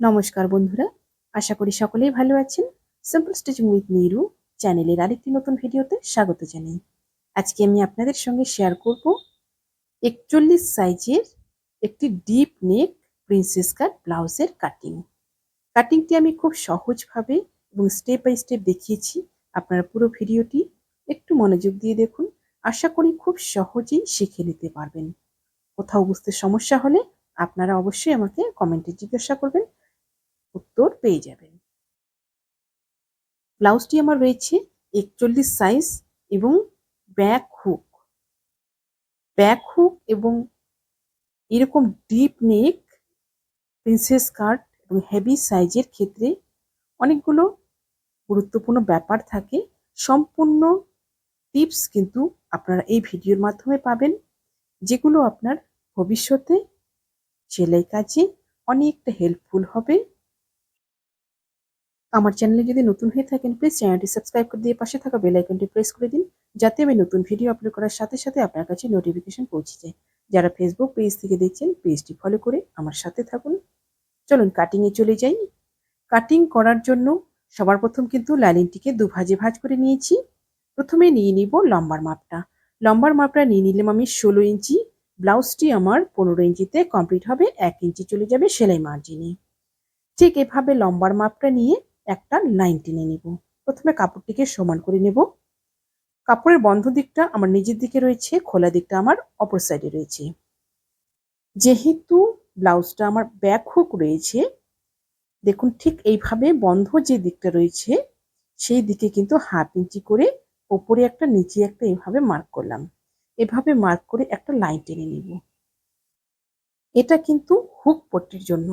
নমস্কার বন্ধুরা, আশা করি সকলেই ভালো আছেন। সিম্পল স্টিচিং উইথ নিরু চ্যানেলের আরেকটি নতুন ভিডিওতে স্বাগত জানাই। আজকে আমি আপনাদের সঙ্গে শেয়ার করব একচল্লিশ সাইজের একটি ডিপ নেক প্রিন্সেস কাট ব্লাউজের কাটিং কাটিংটি আমি খুব সহজভাবে এবং স্টেপ বাই স্টেপ দেখিয়েছি। আপনারা পুরো ভিডিওটি একটু মনোযোগ দিয়ে দেখুন। আশা করি খুব সহজেই শিখে নিতে পারবেন। কোথাও বুঝতে সমস্যা হলে আপনারা অবশ্যই আমাকে কমেন্টে জিজ্ঞাসা করবেন। উত্তর পেয়ে যাবেন। ব্লাউজটি আমার রয়েছে একচল্লিশ সাইজ এবং ব্যাক হুক ব্যাক হুক এবং এরকম ডিপ নেক প্রিন্সেস কাট এবং হেভি সাইজের ক্ষেত্রে অনেকগুলো গুরুত্বপূর্ণ ব্যাপার থাকে। সম্পূর্ণ টিপস কিন্তু আপনারা এই ভিডিওর মাধ্যমে পাবেন, যেগুলো আপনার ভবিষ্যতে সেলাই কাজে অনেকটা হেল্পফুল হবে। আমার চ্যানেলে যদি নতুন হয়ে থাকেন প্লিজ চ্যানেলটি সাবস্ক্রাইব করে দিয়ে পাশে থাকা বেল আইকনটি প্রেস করে দিন, যাতে আমি নতুন ভিডিও আপলোড করার সাথে সাথে আপনার কাছে নোটিফিকেশন পৌঁছে যায়। যারা ফেসবুক পেজ থেকে দেখছেন পেজটি ফলো করে আমার সাথে থাকুন। চলুন কাটিংয়ে চলে যাই। কাটিং করার জন্য সবার প্রথম কিন্তু লাইনিংটিকে দুভাজে ভাজ করে নিয়েছি। প্রথমে নিয়ে নিব লম্বার মাপটা। লম্বার মাপটা নিয়ে নিলাম আমি ষোলো ইঞ্চি। ব্লাউজটি আমার পনেরো ইঞ্চিতে কমপ্লিট হবে, এক ইঞ্চি চলে যাবে সেলাই মার্জিনে ঠিক এভাবে লম্বার মাপটা নিয়ে একটা লাইন টেনে নেব। প্রথমে কাপড়টিকে সমান করে নেব। কাপড়ের বন্ধ দিকটা আমার নিজের দিকে রয়েছে, খোলা দিকটা আমার অপর সাইডে রয়েছে। যেহেতু ব্লাউজটা আমার ব্যাক হুক রয়েছে, দেখুন ঠিক এইভাবে বন্ধ যে দিকটা রয়েছে, সেই দিকে কিন্তু হাফ ইঞ্চি করে ওপরে একটা, নিচে একটা এভাবে মার্ক করলাম। এভাবে মার্ক করে একটা লাইন টেনে নিব। এটা কিন্তু হুক পট্টির জন্য।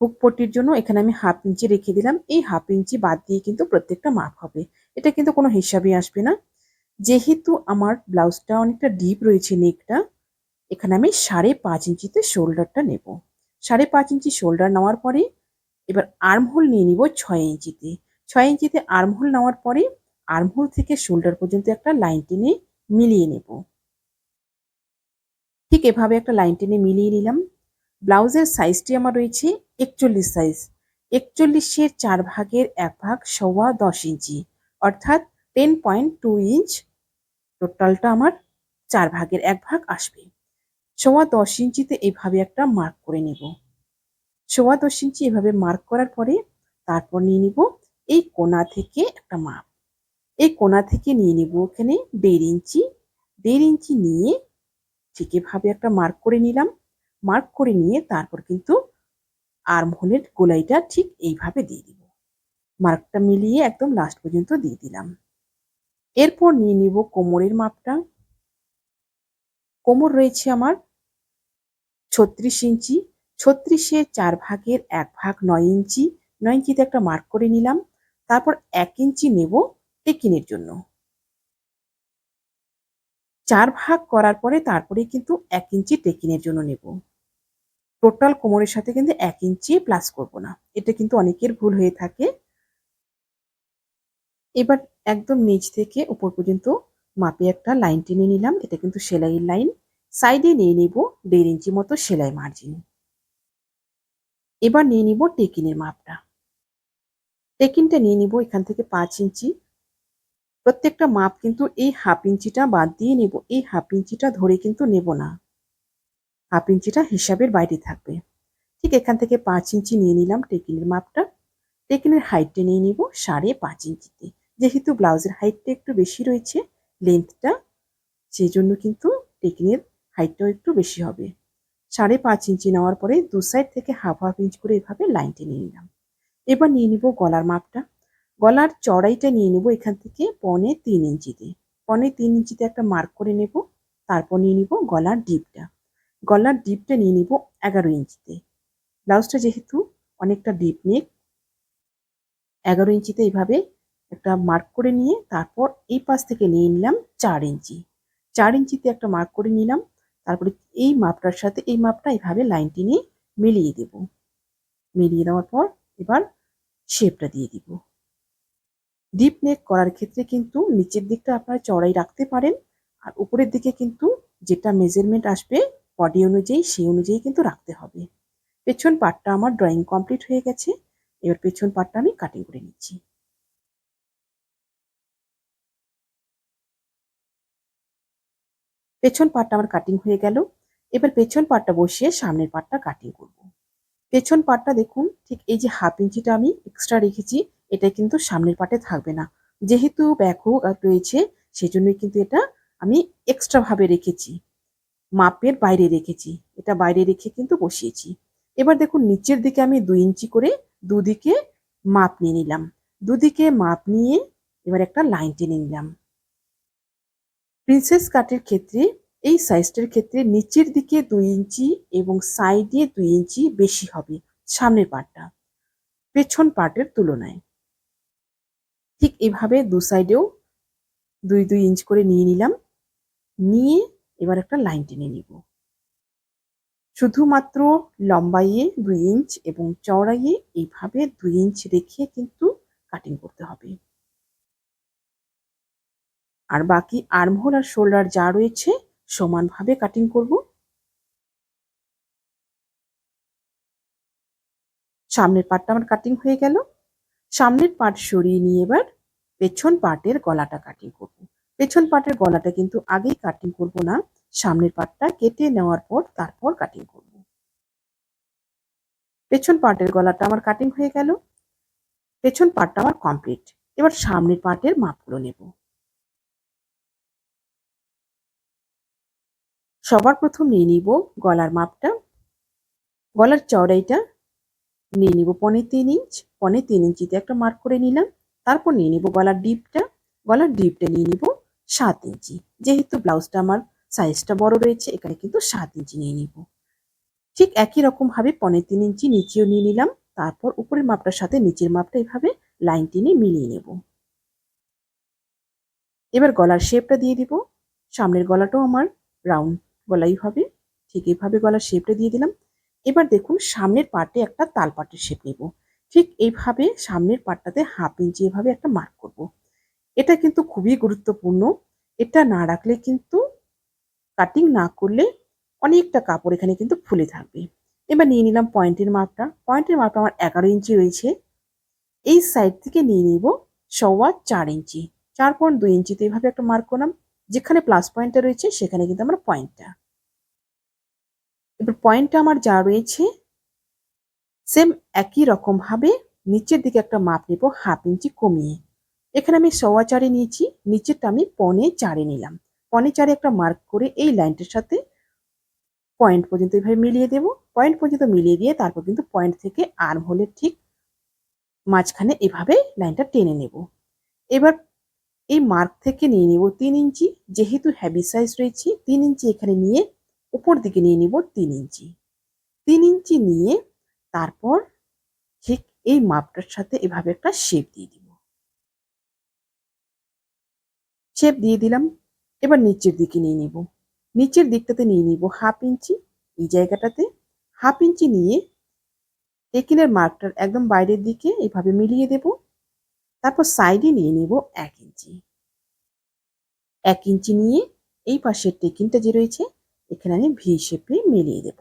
হুক পট্টির জন্য এখানে আমি হাফ ইঞ্চি রেখে দিলাম। এই হাফ ইঞ্চি বাদ দিয়ে কিন্তু প্রত্যেকটা মাপ হবে। এটা কিন্তু কোনো হিসাবে আসবে না। যেহেতু আমার ব্লাউজটা অনেকটা ডিপ রয়েছে নেকটা, এখানে আমি সাড়ে পাঁচ ইঞ্চিতে শোল্ডারটা নেব। সাড়ে পাঁচ ইঞ্চি শোল্ডার নেওয়ার পরে এবার আর্মহোল নিয়ে নিব ছয় ইঞ্চিতে। ছয় ইঞ্চিতে আর্মহোল নেওয়ার পরে আর্মহোল থেকে শোল্ডার পর্যন্ত একটা লাইন টেনে মিলিয়ে নেব। ঠিক এভাবে একটা লাইন টেনে মিলিয়ে নিলাম। ব্লাউজের সাইজটি আমার রয়েছে একচল্লিশ সাইজ একচল্লিশের চার ভাগের এক ভাগ সওয়া দশ ইঞ্চি। অর্থাৎ টেন পয়েন্ট টু ইঞ্চ টোটালটা আমার চার ভাগের এক ভাগ আসবে। সোয়া দশ ইঞ্চিতে এইভাবে একটা মার্ক করে নেব। সোয়া দশ ইঞ্চি এভাবে মার্ক করার পরে তারপর নিয়ে নিব এই কোনা থেকে একটা মাপ এই কোনা থেকে নিয়ে নিব ওখানে দেড় ইঞ্চি। দেড় ইঞ্চি নিয়ে ঠিক এভাবে একটা মার্ক করে নিলাম। মার্ক করে নিয়ে তারপর কিন্তু আর্মহোলের গোলাইটা ঠিক এইভাবে দিয়ে দিব। মার্কটা মিলিয়ে একদম লাস্ট পর্যন্ত দিয়ে দিলাম। এরপর নিয়ে নিব কোমরের মাপটা। কোমর রয়েছে আমার ছত্রিশ ইঞ্চি। ছত্রিশে চার ভাগের এক ভাগ নয় ইঞ্চি। নয় ইঞ্চিতে একটা মার্ক করে নিলাম। তারপর এক ইঞ্চি নেব টেকিনের জন্য। চার ভাগ করার পরে তারপরে কিন্তু এক ইঞ্চি টেকিনের জন্য নেব। টোটাল কোমরের সাথে কিন্তু এক ইঞ্চি প্লাস করব না। এটা কিন্তু অনেকের ভুল হয়ে থাকে। এবার একদম নিচ থেকে উপর পর্যন্ত মাপে একটা লাইন টেনে নিলাম। এটা কিন্তু সেলাইয়ের লাইন সাইডে নিয়ে নিব দেড় ইঞ্চি মতো সেলাই মার্জিন এবার নিয়ে নিব টেকিনের মাপটা। টেকিনটা নিয়ে নিব এখান থেকে পাঁচ ইঞ্চি। প্রত্যেকটা মাপ কিন্তু এই হাফ ইঞ্চিটা বাদ দিয়ে নেব। এই হাফ ইঞ্চিটা ধরে কিন্তু নেব না। হাফ ইঞ্চিটা হিসাবের বাইরে থাকবে। ঠিক এখান থেকে পাঁচ ইঞ্চি নিয়ে নিলাম টেকিনের মাপটা। টেকিনের হাইটটা নিয়ে নিব সাড়ে পাঁচ ইঞ্চিতে। যেহেতু ব্লাউজের হাইটটা একটু বেশি রয়েছে, লেন্থটা সেই জন্য কিন্তু টেকিনের হাইটটাও একটু বেশি হবে। সাড়ে পাঁচ ইঞ্চি নেওয়ার পরে দু সাইড থেকে হাফ হাফ ইঞ্চ করে এভাবে লাইন টেনে নিলাম। এবার নিয়ে নিব গলার মাপটা। গলার চড়াইটা নিয়ে নেব এখান থেকে পনে তিন ইঞ্চিতে। পনে তিন ইঞ্চিতে একটা মার্ক করে নেব, তারপর নিয়ে নিব গলার ডিপটা। গলার ডিপটা নিয়ে নিব এগারো ইঞ্চিতে। ব্লাউজটা যেহেতু অনেকটা ডিপ নেক এগারো ইঞ্চিতে এইভাবে একটা মার্ক করে নিয়ে তারপর এই পাশ থেকে নিয়ে নিলাম চার ইঞ্চি। চার ইঞ্চিতে একটা মার্ক করে নিলাম, তারপরে এই মাপটার সাথে এই মাপটা এইভাবে লাইনটি নিয়ে মিলিয়ে দেব। মিলিয়ে দেওয়ার পর এবার শেপটা দিয়ে দিব। ডিপ নেক করার ক্ষেত্রে কিন্তু নিচের দিকটা আপনারা চড়াই রাখতে পারেন আর উপরের দিকে কিন্তু যেটা মেজারমেন্ট আসবে বডি অনুযায়ী সেই অনুযায়ী কিন্তু রাখতে হবে। পেছন পার্টটা আমার ড্রয়িং কমপ্লিট হয়ে গেছে, এবার পেছন পার্টটা আমি কাটিং করে নিচ্ছি। পেছন পার্টটা আমার কাটিং হয়ে গেল, এবার পেছন পার্টটা বসিয়ে সামনের পার্টটা কাটিং করব। পেছন পার্টটা দেখুন, ঠিক এই যে হাফ ইঞ্চিটা আমি এক্সট্রা রেখেছি এটা কিন্তু সামনের পার্টে থাকবে না। যেহেতু ব্যাকও রয়েছে, সেজন্যই কিন্তু এটা আমি এক্সট্রা ভাবে রেখেছি। মাপের বাইরে রেখেছি। এটা বাইরে রেখে কিন্তু বসিয়েছি। এবার দেখুন, নিচের দিকে আমি দুই ইঞ্চি করে দুদিকে মাপ নিয়ে নিলাম। দুদিকে মাপ নিয়ে এবার একটা লাইন টেনে নিলাম। প্রিন্সেস কাটের ক্ষেত্রে, এই সাইজটার ক্ষেত্রে নিচের দিকে দুই ইঞ্চি এবং সাইডে দুই ইঞ্চি বেশি হবে সামনের পার্টটা পেছন পার্টের তুলনায়। ঠিক এভাবে দু সাইডেও দুই দুই ইঞ্চ করে নিয়ে নিলাম। নিয়ে এবার একটা লাইন টেনে নিব। শুধুমাত্র লম্বাইয়ে দুই ইঞ্চ এবং চওড়াইয়ে এইভাবে দুই ইঞ্চ রেখে কিন্তু কাটিং করতে হবে। আর বাকি আর্মহোল আর শোল্ডার যা রয়েছে সমানভাবে কাটিং করব। সামনের পার্টটা আমার কাটিং হয়ে গেল। সামনের পাট সরিয়ে নিয়ে এবার পেছন পাটের গলাটা কাটিং করব। পেছন পাটের গলাটা কিন্তু আগেই কাটিং করব না, সামনের পাটটা কেটে নেওয়ার পর তারপর কাটিং করব। পেছন পাটের গলাটা আমার কাটিং হয়ে গেল। পেছন পাটটা আমার কমপ্লিট এবার সামনের পার্টের মাপগুলো নেব। সবার প্রথম নিয়ে নিব গলার মাপটা। গলার চওড়াইটা নিয়ে নিব পনে তিন ইঞ্চ। পনে তিন ইঞ্চিতে একটা মার্ক করে নিলাম। তারপর নিয়ে নিব গলার ডিপটা গলার ডিপটা নিয়ে নিব সাত ইঞ্চি। যেহেতু ব্লাউজটা আমার সাইজটা বড় রয়েছে, এখানে কিন্তু সাত ইঞ্চি নিয়ে নিব। ঠিক একই রকমভাবে পনে তিন ইঞ্চি নিচেও নিয়ে নিলাম। তারপর উপরের মাপটার সাথে নিচের মাপটা এভাবে লাইন টেনে মিলিয়ে নেব। এবার গলার শেপটা দিয়ে দিব। সামনের গলাটাও আমার রাউন্ড গলাই হবে। ঠিক এইভাবে গলার শেপটা দিয়ে দিলাম। এবার দেখুন, সামনের পার্টে একটা তাল পাটের শেপ নেব। ঠিক এইভাবে সামনের পার্টটাতে হাফ ইঞ্চি এভাবে একটা মার্ক করব। এটা কিন্তু খুবই গুরুত্বপূর্ণ। এটা না রাখলে কিন্তু কাটিং না করলে অনেকটা কাপড় এখানে কিন্তু ফুলে থাকবে। এবার নিয়ে নিলাম পয়েন্টের মাপটা পয়েন্টের মাপটা আমার এগারো ইঞ্চি রয়েছে। এই সাইড থেকে নিয়ে নিব সওয়া চার ইঞ্চি চার পয়েন্ট দুই ইঞ্চিতে এইভাবে একটা মার্ক করলাম। যেখানে প্লাস পয়েন্টটা রয়েছে, সেখানে কিন্তু আমার পয়েন্টটা এবার পয়েন্টটা আমার যা রয়েছে সেম একই রকম ভাবে নিচের দিকে একটা মাপ নেব হাফ ইঞ্চি কমিয়ে। এখানে আমি সওয়া চারে নিয়েছি, নিচেরটা আমি পনে চারে নিলাম। পনে চারে একটা মার্ক করে এই লাইনটার সাথে পয়েন্ট পর্যন্ত এইভাবে মিলিয়ে দেব। পয়েন্ট পর্যন্ত মিলিয়ে দিয়ে তারপর কিন্তু পয়েন্ট থেকে আর্ম হোলের ঠিক মাঝখানে এভাবে লাইনটা টেনে নেব। এবার এই মার্ক থেকে নিয়ে নিব তিন ইঞ্চি, যেহেতু হ্যাভি সাইজ রয়েছে, তিন ইঞ্চি এখানে নিয়ে উপর দিকে নিয়ে নিব তিন ইঞ্চি। তিন ইঞ্চি নিয়ে তারপর ঠিক এই মাপটার সাথে এভাবে একটা শেপ দিয়ে দিব। শেপ দিয়ে দিলাম, এবার নিচের দিকে নিয়ে নিব। নিচের দিকটাতে নিয়ে নিব হাফ ইঞ্চি এই জায়গাটাতে। হাফ ইঞ্চি নিয়ে টেকিনের মার্কটার একদম বাইরের দিকে এভাবে মিলিয়ে দেব। তারপর সাইডে নিয়ে নিব এক ইঞ্চি এক ইঞ্চি নিয়ে এই পাশের টেকিনটা যে রয়েছে, এখানে আমি ভি শেপে মিলিয়ে দেব।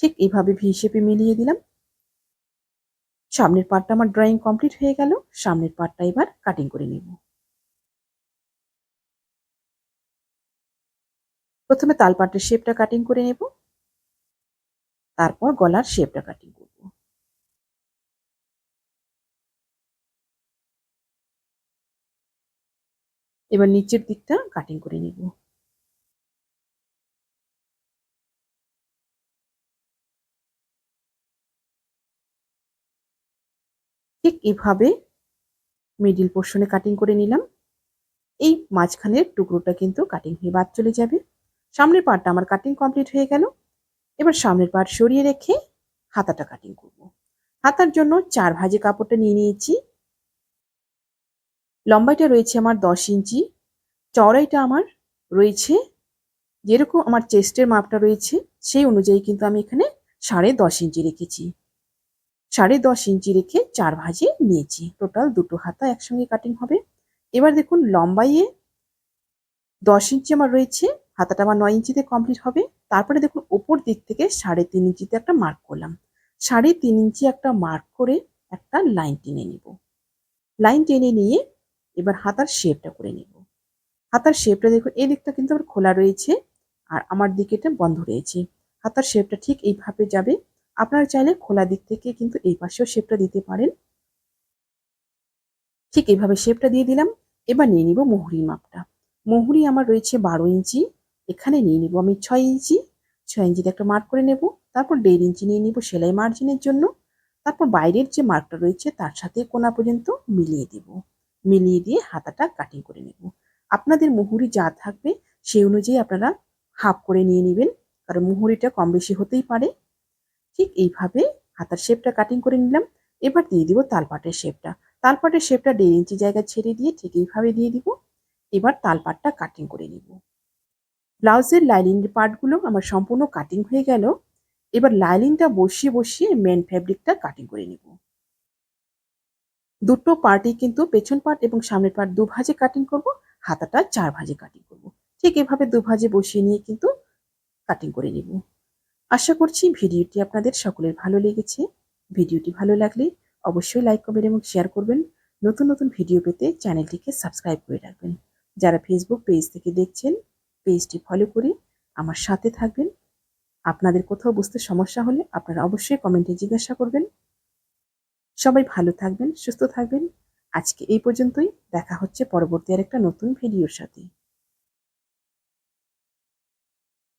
ঠিক এইভাবে ভি শেপে মিলিয়ে দিলাম। সামনের পার্টটা আমার ড্রয়িং কমপ্লিট হয়ে গেল। সামনের পার্টটা এবার কাটিং করে নেব। প্রথমে তালপাটের শেপটা কাটিং করে নেব। তারপর গলার শেপটা কাটিং করব। এবার নিচের দিকটা কাটিং করে নেব। ঠিক এভাবে মিডিল পোর্শনে কাটিং করে নিলাম। এই মাঝখানের টুকরোটা কিন্তু কাটিং হয়ে বাদ চলে যাবে। সামনের পার্টটা আমার কাটিং কমপ্লিট হয়ে গেল। এবার সামনের পার্ট সরিয়ে রেখে হাতাটা কাটিং করব। হাতার জন্য চার ভাজে কাপড়টা নিয়ে নিয়েছি। লম্বাইটা রয়েছে আমার দশ ইঞ্চি। চওড়াইটা আমার রয়েছে। যেরকম আমার চেস্টের মাপটা রয়েছে, সেই অনুযায়ী কিন্তু আমি এখানে সাড়ে দশ ইঞ্চি রেখেছি। সাড়ে দশ ইঞ্চি রেখে চার ভাজে নিয়েছি। টোটাল দুটো হাতা একসঙ্গে কাটিং হবে। এবার দেখুন, লম্বাইয়ে দশ ইঞ্চি আমার রয়েছে। হাতাটা আমার নয় ইঞ্চিতে কমপ্লিট হবে। তারপরে দেখুন, ওপর দিক থেকে সাড়ে তিন ইঞ্চিতে একটা মার্ক করলাম। সাড়ে তিন ইঞ্চি একটা মার্ক করে একটা লাইন টেনে নিব। লাইন টেনে নিয়ে এবার হাতার শেপটা করে নিব। হাতার শেপটা দেখুন, এই দিকটা কিন্তু আমার খোলা রয়েছে আর আমার দিকে এটা বন্ধ রয়েছে। হাতার শেপটা ঠিক এইভাবে যাবে। আপনারা চাইলে খোলা দিক থেকে কিন্তু এই পাশেও শেপটা দিতে পারেন। ঠিক এইভাবে শেপটা দিয়ে দিলাম। এবার নিয়ে নিব মুহুরির মাপটা। মুহুরি আমার রয়েছে বারো ইঞ্চি। এখানে নিয়ে নিব আমি ছয় ইঞ্চি। ছয় ইঞ্চিতে একটা মার্ক করে নেব। তারপর দেড় ইঞ্চি নিয়ে নিব সেলাই মার্জিনের জন্য। তারপর বাইরের যে মার্কটা রয়েছে তার সাথে কোনা পর্যন্ত মিলিয়ে দেব। মিলিয়ে দিয়ে হাতাটা কাটিং করে নেব। আপনাদের মুহুরি যা থাকবে সেই অনুযায়ী আপনারা হাফ করে নিয়ে নেবেন। কারণ মুহুরিটা কম বেশি হতেই পারে। ঠিক এইভাবে হাতার শেপটা কাটিং করে নিলাম। এবার দিয়ে দিব তালপাটের শেপটা তালপাটের শেপটা দেড় ইঞ্চি জায়গা ছেড়ে দিয়ে ঠিক এইভাবে দিয়ে দিব। এবার তালপাটটা কাটিং করে নিব। ব্লাউজের লাইনিং পার্টগুলো আমার সম্পূর্ণ কাটিং হয়ে গেল। এবার লাইনিংটা বসিয়ে বসিয়ে মেন ফ্যাব্রিকটা কাটিং করে নিব। দুটো পার্টই কিন্তু পেছন পার্ট এবং সামনের পার্ট দু ভাজে কাটিং করব, হাতাটা চার ভাজে কাটিং করব। ঠিক এভাবে দু ভাজে বসিয়ে নিয়ে কিন্তু কাটিং করে নিব। আশা করছি ভিডিওটি আপনাদের সকলের ভালো লেগেছে। ভিডিওটি ভালো লাগলে অবশ্যই লাইক কমেন্ট এবং শেয়ার করবেন। নতুন নতুন ভিডিও পেতে চ্যানেলটিকে সাবস্ক্রাইব করে রাখবেন। যারা ফেসবুক পেজ থেকে দেখছেন পেজটি ফলো করে আমার সাথে থাকবেন। আপনাদের কোথাও বুঝতে সমস্যা হলে আপনারা অবশ্যই কমেন্টে জিজ্ঞাসা করবেন। সবাই ভালো থাকবেন, সুস্থ থাকবেন। আজকে এই পর্যন্তই। দেখা হচ্ছে পরবর্তী আর একটা নতুন ভিডিওর সাথে।